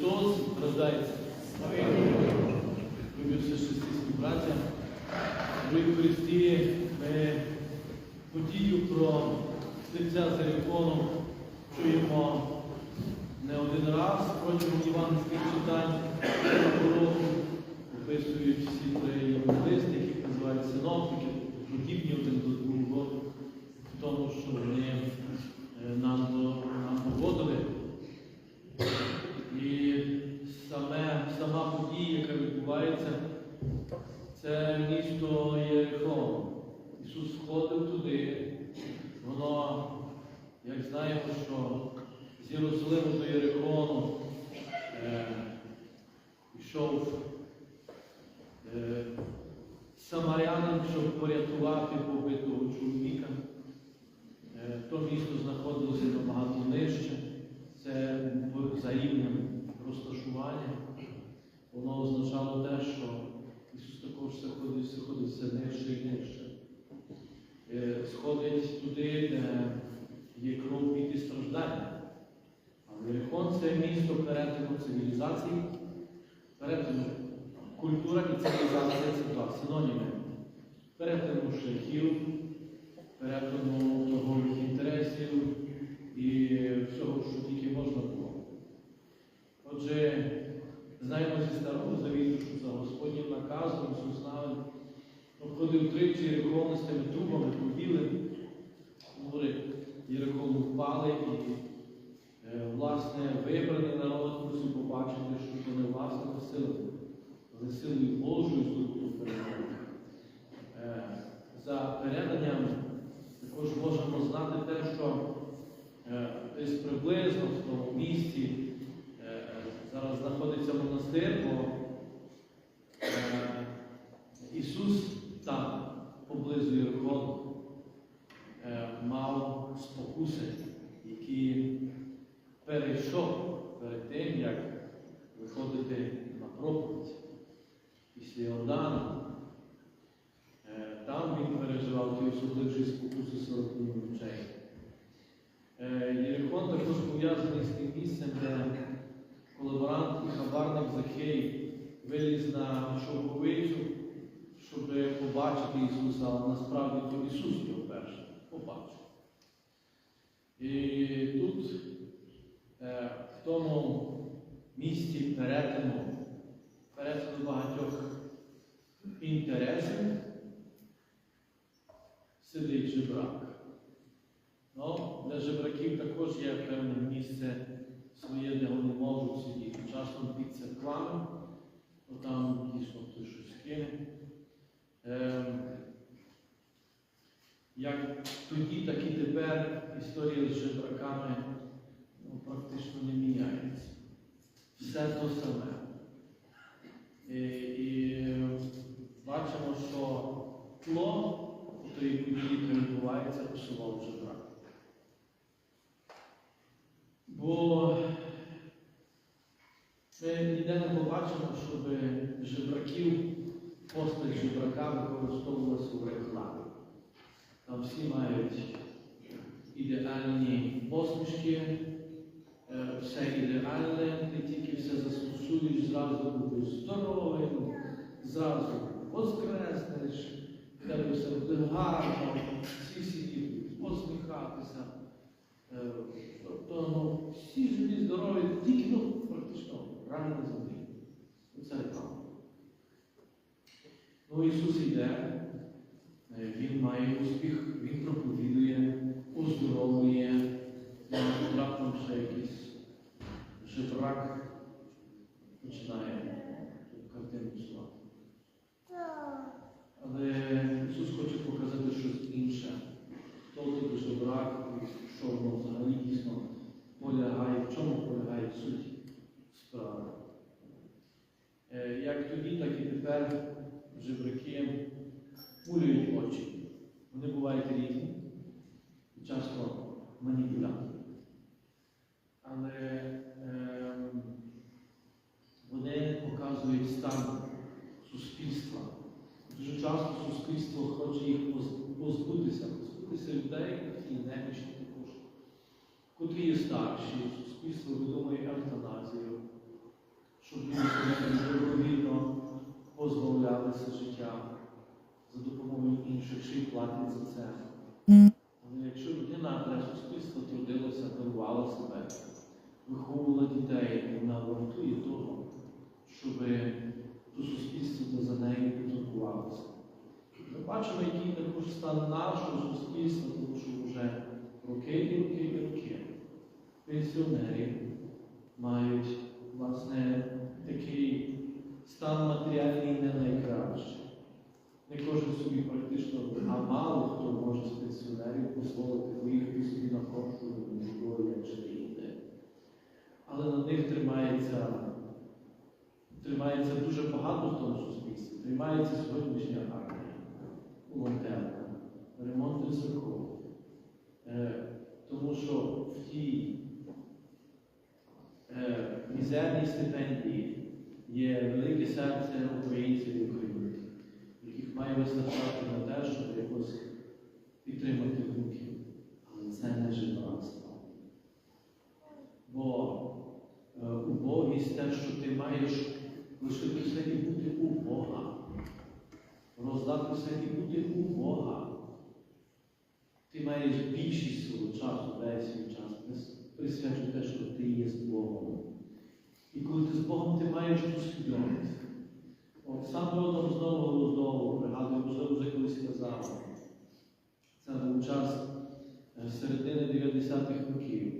Христос рождається. Любі все християнські браття. Дорогі в Христі, ми подію про лиця Зарікону чуємо не один раз протягом іванських читань року, описують всі три євангелисти, які називають синоптики, подібні один до другого, тому, що вони е, нам, до- доводили. І саме, сама подія, яка відбувається, це місто Єрихон. Ісус входив туди, воно, як знаємо, що з Єрусалиму до Єрихону е, йшов е, самарянин, щоб порятувати побитого чоловіка. Е, То місто знаходилося набагато нижче. Це за рівнем розташування. Воно означало те, що Ісус також заходить, заходить все нижче і нижче. Е, Сходить туди, де є кров і страждання. А Єрихон це місто перетину цивілізації, перетину культура і цивілізація це два синоніми. Перетину шляхів, перетину торгових інтересів і всього, що тільки можна було. Отже, знаємо зі старого завіту, що за Господнім наказом Ісус навин обходив тричі Єрихон з тими трубами побіли, мури Єрихону впали і е, власне вибраний народ мусив побачити, що це не власними силами, але силою Божою здобуто перемогу. Е, За переданням також можемо знати те, що е, десь приблизно в тому місці зараз знаходиться монастир, бо е, Ісус там, поблизу Єрихону, е, мав спокуси, які перейшов перед тим, як виходити на проповідь після Йордану. Е, Там він переживав ті особливі спокуси 40 днів ночей. Єрихон також пов'язаний з тим місцем, де колаборант і хабарник Захей виліз на шовковицю, щоб побачити Ісуса, але насправді то Ісус його перший побачив. І тут, е, в тому місці перетину, перетину багатьох інтересів, сидить жебрак. Ну, для жебраків також є певне місце своє, де вони можуть сидіти. Часом під церквами, бо там дійсно хтось щось кине. Ем, як тоді, так і тепер історія з жебраками ну, практично не міняється. Все то саме. І, і бачимо, що тло тої події, яка відбувається, посував жебрак. Бо ми не щоб жебраків, постать жебрака використовувалася у рекламі. Там всі мають ідеальні посмішки, е, все ідеальне, ти тільки все застосуєш, зразу будеш здоровим, зразу воскреснеш, в тебе все буде гарно, всі сидіть, посміхатися. Е, Тобто ну, всі живі, здорові, тільки ну, практично рано землі. Це реклама. Ну, Ісус йде, е, Він має успіх, Він проповідує, оздоровлює, раптом ще якийсь жебрак починає картину псувати. Але Ісус і немічні також, котрі є старші, суспільство відомої евтаназією, щоб люди добровільно позбавлялися життя за допомогою інших, що й платять за це. Але якщо людина для суспільства трудилася, дарувала себе, виховувала дітей, вона вартує того, щоб до суспільства за нею потурбувалося. Ми бачимо, який також стан нашого суспільства роки і роки пенсіонери мають власне такий стан матеріальний не найкращий. Не кожен собі практично, а мало хто може з пенсіонерів дозволити поїхати собі на кошту Міжгор'я чи де-інде. Але на них тримається, тримається дуже багато в тому суспільстві. Тримається сьогоднішня армія, волонтерка, ремонт церков. Е, тому що в тій е, мізерній стипендії є велике серце українців і українців, яких має вистачати на те, щоб якось підтримати внуків. Але це не жебратство. Бо е, убогість те, що ти маєш все і бути у Бога. Роздати все і бути у Бога. Ти маєш більшість свого часу, весь свій час, присвячуй те, що ти є з Богом. І коли ти з Богом, ти маєш ту свідомість. Сам родом знову знову пригадую, можливо, вже колись казав. Це був час е, середини 90-х років,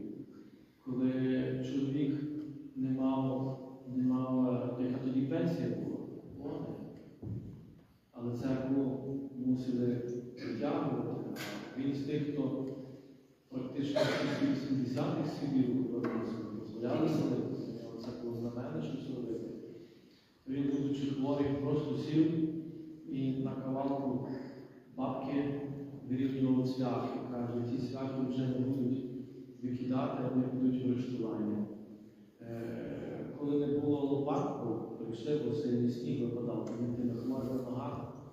коли чоловік не мав, не мав, е, яка тоді пенсія була, але церкву мусили притягувати. Він з тих, хто практично з 80-х собі дозволяли селитися, але це було знаменно, що це робити. Він, будучи хворий, просто сів і на кавалку бабки вирівнював цвяхи. Каже, ті цвяхи вже не будуть викидати, вони будуть арештування. Е, Коли не було лопатку, прийшли, бо сильний сніг випадав, він ти на хворих ногах,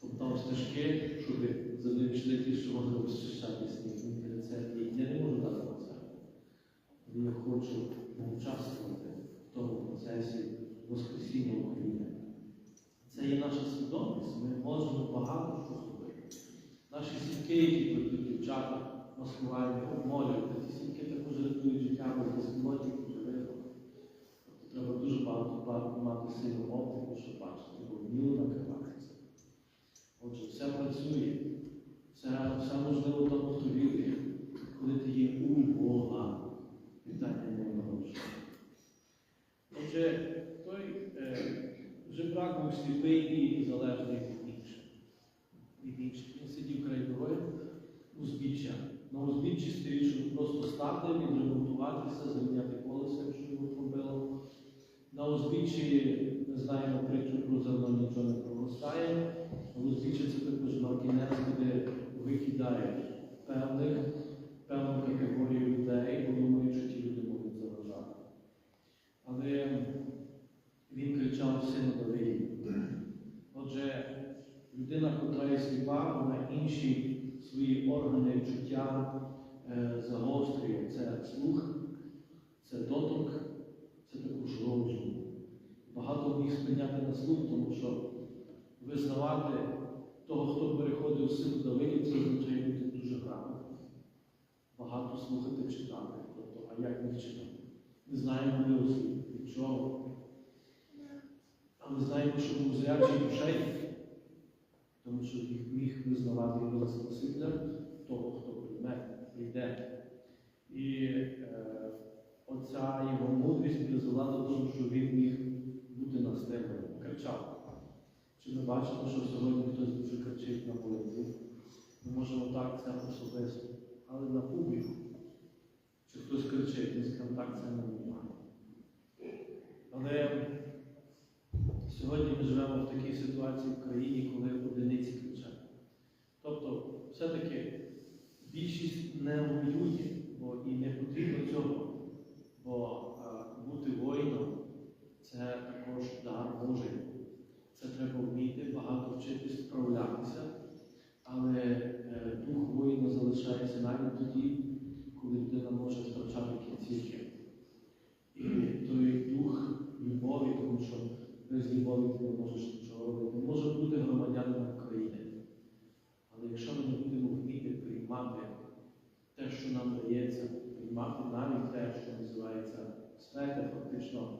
топтав стежки, щоб за ним ті, що могли розчищати сніг. Каже, я не можу дати на це. Я хочу участвувати в тому процесі Воскресіння України. Це є наша свідомість, ми можемо багато що зробити. Наші сітки, які прийдуть дівчата, маскувальні, обмолювати, ці сітки також рятують життя, бо безпілотів живих. Тобто треба дуже багато мати сильну оптику, щоб бачити, бо вміло накриватися. Отже, все працює, все, все можливо тому, хто коли ти є у Бога, питання не народжує. Отже, той е, жебрак був сліпий і залежний від інших. Від інших. Він сидів край дороги, узбіччя. На узбіччі щоб просто стати, відремонтуватися, заміняти колеса, якщо його побило. На узбіччі ми знаємо притчу про зерно нічого не проростає. На узбіччі це також маркінець, де викидають певних, певну категорію людей, бо думають, що ті люди можуть заважати. Але він кричав сину Давиді. Отже, людина, котра є сліпа, вона інші свої органи чуття е, загострює. Це слух, це доток, це також розум. Багато міг спиняти на слух, тому що визнавати того, хто переходив з сину Давидів, це означає бути дуже грамотним. Багато слухати, читати. Тобто, а як не читати? Не знаємо милості, від чого. Але знаємо, що був зрячий душей, тому що їх міг визнавати його за Спасителя того, хто прийме, прийде. І е, оця його мудрість призвела до того, що він міг бути на стелі, кричав. Чи ми бачимо, що сьогодні хтось дуже кричить на молитві? Ми можемо так це особисто, але на публіку. Чи хтось кричить, ми скажемо, так це не нормально. Але сьогодні ми живемо в такій ситуації в країні, коли одиниці кричать. Тобто, все-таки більшість не воює, бо і не потрібно цього. Бо а, бути воїном це також дар Божий. Це треба вміти, з любові ти не можеш нічого робити. Не може бути громадянином України. Але якщо ми не будемо вміти приймати те, що нам дається, приймати навіть те, що називається смерть, фактично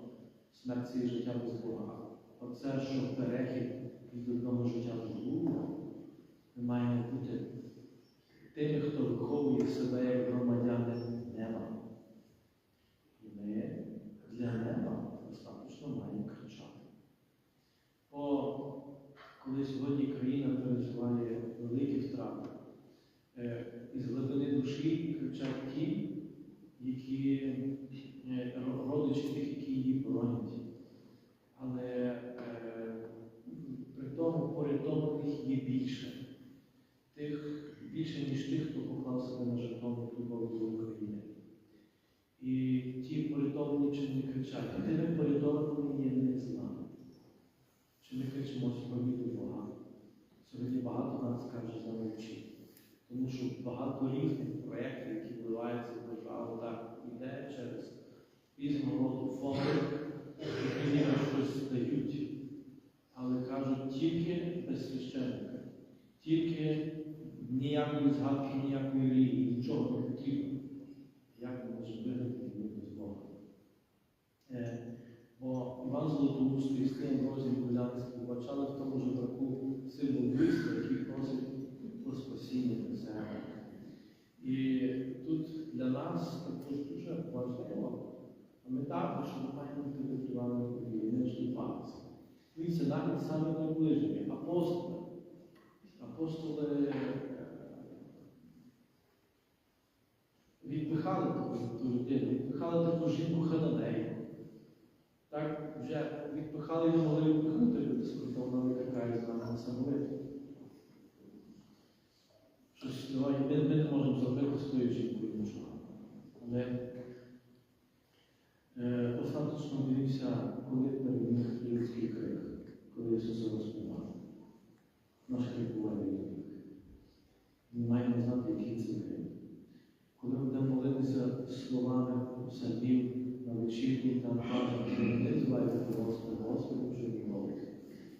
смерть це життя без Бога. Оце, що перехід від одного життя до другого, ми маємо бути тими, хто виховує себе як громадянин неба. Кричать ті, які е, родичі тих, які її боронять. Але е, при тому порятованих є більше. Тих більше, ніж тих, хто поклав себе на жертовну любов до України. І ті порятовані чи не кричать, тими порятованими є не з нами. Чи ми кричимо сьогодні до Бога? Сьогодні багато нас каже замовчи. Тому що багато різних проєктів, які вливаються державу, так іде через різного роду фонди, які ніби щось дають. Але кажуть тільки без священника, тільки ніякої згадки, ніякої релігії, нічого не потрібно. Як ми можемо виграти без Бога? Е, Бо Іван Золотоустий з тим розділом Кулянський побачали в тому жебраку символ війська, який просить про спасіння себе. І тут для нас також дуже важливо, а ми також ми маємо бути витривалими і не вступатися. Дивіться, навіть самі найближні апостоли. Апостоли е, відпихали ту людину, відпихали таку жінку хананею. Так, вже відпихали і могли впихнути люди скільки вона викликає з нами на самоліт. Щось ми, ми не можемо зробити з тою жінкою нічого. Але е, дивився, коли переміг людський крик, коли Ісус розпівав. Наш крик буває різний. Ми маємо знати, який це крик. Коли будемо молитися словами псалмів на вечірні, там каже, не звайте до Господа, Господи, вже мій голос.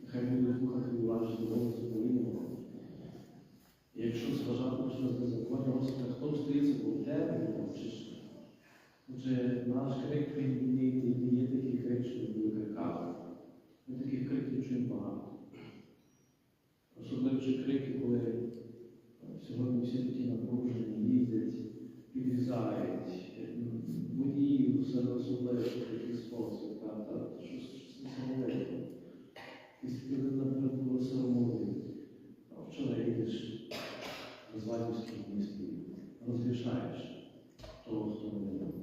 Нехай буде слухати уважно голос. І якщо зважати на щось беззаконня, Господи, хто стоїться у тебе? Отже, наш крик не, є такий крик, що ми викрикали. Ми таких криків чуємо багато. Особливо крики, коли е, сьогодні всі такі напружені, їздять, підрізають, е, водії все особливо в такий спосіб, щось, щось. І коли, наприклад, було соромові, а вчора їдеш в Звадівському місті, розрішаєш того, хто не дав.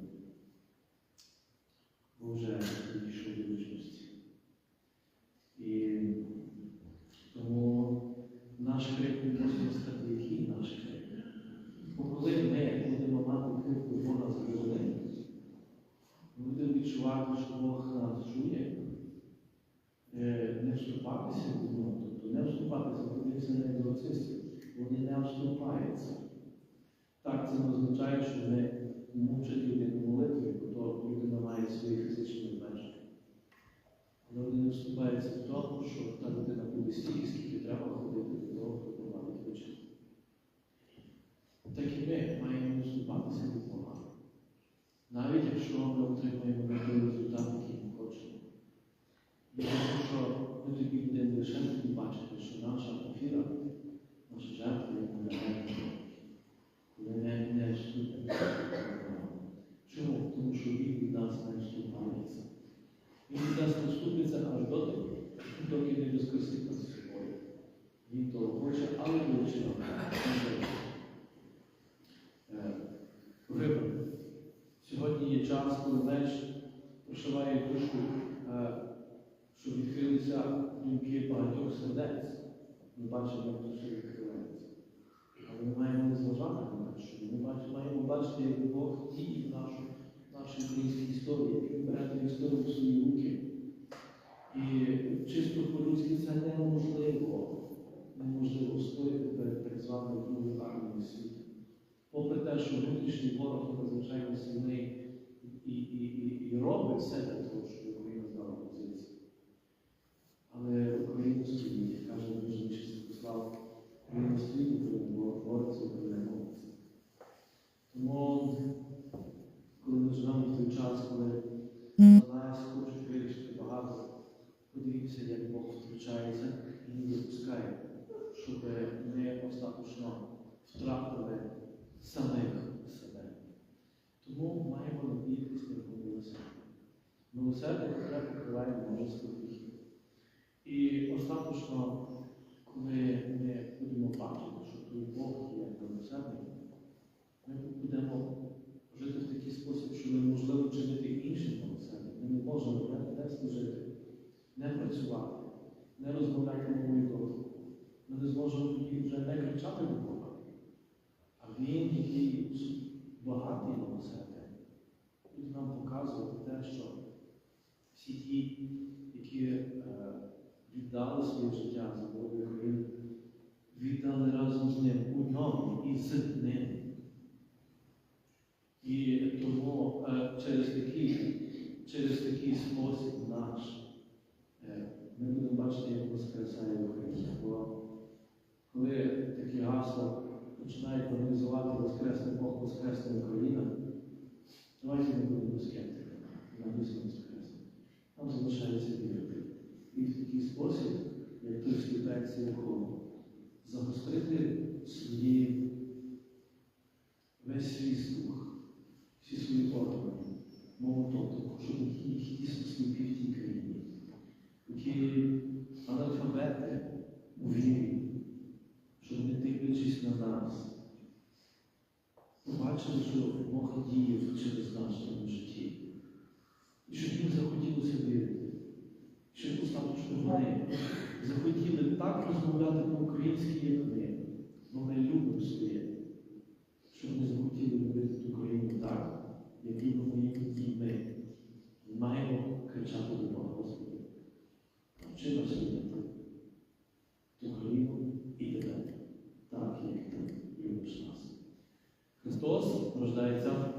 Бо вже підійшов до вічності. І тому наш крик не мусить стати який наш крик. Бо коли ми будемо мати крик до Бога за людину, ми будемо відчувати, що Бог нас чує, е, не вступатися в нього, тобто не вступатися, подивитися на екзорцистів, вступаються. Так, це не означає, що ми мучать людину молитві, бо людина має свої фізичні обмеження. Але вони не вступаються в тому, що та людина буде стільки, скільки треба ходити до того, хто провадить вечір. Так і ми маємо не вступатися від. Навіть якщо ми отримаємо такий результат, який ми хочемо. Тому що ми тоді будемо лише бачити, що наша наша не, не. Чому? Тому що він від нас не вступається. Він від нас не вступиться аж доти, доки не воскресить нас собою. Він того хоче, але вивчив. Вибор. Сьогодні є час, коли менш прошиває душу, е, щоб відкрилися думки багатьох сердець. Ми бачимо, як душа відкривається. Але ми маємо не зважати на те, що ми бачимо, як Бог дії нашу, нашій українській історії, він бере історію в свої руки. І чисто по-людськи це неможливо. Неможливо стояти перед так званою другою армією світу. Попри те, що внутрішній ворог надзвичайно сильний і, і, і, і робить все для того, щоб Україна здала позицію. Але Україна стоїть, каже дуже чисто послав, Україна стоїть, Україна бореться, Україна молиться. Тому, коли ми живемо в той час, коли нас хочуть вирішити багато. Подивіться, як Бог втручається і не допускає, щоб ми остаточно втратили самих себе. Тому маємо надіятися на милосердя. Милосердя, яке покриває множество гріхів. І остаточно, коли ми будемо бачити, що той Бог є милосердний, ми будемо жити в такий спосіб, що неможливо чинити іншим милосердя. Ми не можемо не, служити, не працювати, не розмовляти мовою дозволу. Ми не зможемо вже не кричати до Бога. А Він, який багатий милосердя, буде нам показувати те, що всі ті, які е, віддали своє життя за Бога України, віддали разом з ним у ньому і з ним. І тому е, через такий, через такий спосіб наш е, ми будемо бачити, як Воскресає. Бо коли такі гасла починають організувати Воскресний Бог, Воскресна Україна, давайте не будемо скептиками, нам дійсно Воскресне. Нам залишається вірити. І в такий спосіб, як той сліпець якого, загострити свої весь свій слух, співпівтій країні, які аналфабети у вірі, щоб не дивлячись на нас, побачили, що Бог діє через нас в цьому житті. І щоб їм захотілося вірити, щоб остаточно вони захотіли так розмовляти по-українськи, як ми, бо ми любимо своє, що ми захотіли любити Україну так, як ми її ми. Маємо кричати до Бога Господи, навчи нас Ту Україну і тебе, так як ти любиш нас. Христос рождається.